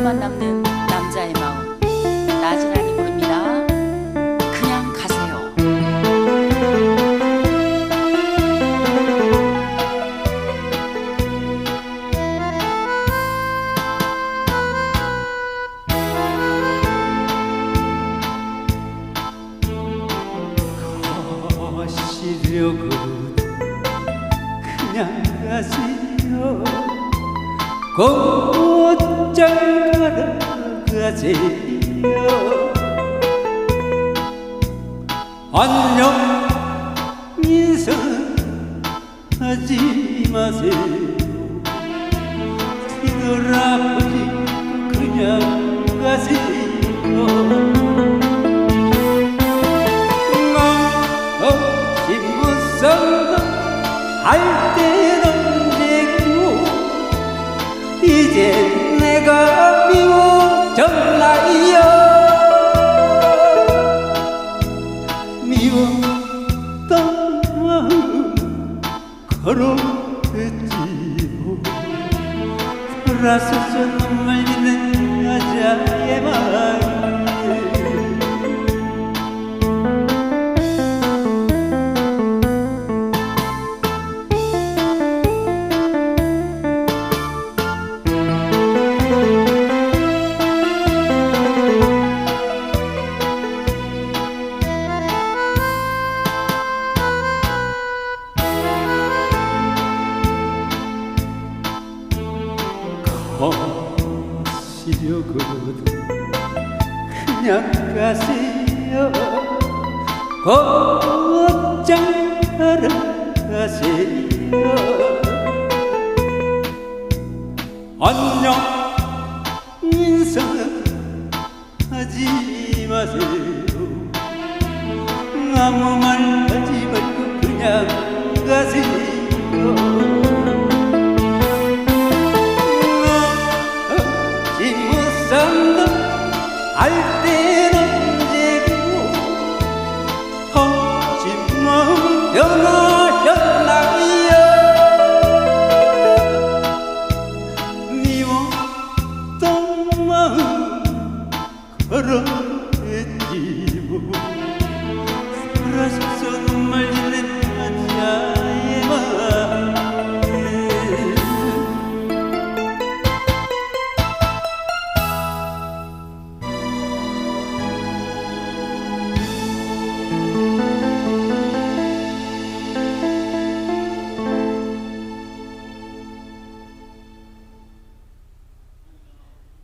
그림만 남는 남자의 마음. 나진아이 부릅니다. 그냥 가세요. 거시려고 그냥 가세요 곧잘 걸어가세요. 안녕 인사하지 마세요. 뒤돌아 이제 내가 미워졌나요 미웠던 마음 걸어댔지요. 돌아서서 눈물 믿는 여자의 마음 거시려거든 그냥 가세요 곧장 걸어가세요. 안녕. 인사하지 마세요. 아무 말 하지 말고 그냥 가세요 할 때는 언제고 하지만 변하셨나요 미웠던 마음 걸어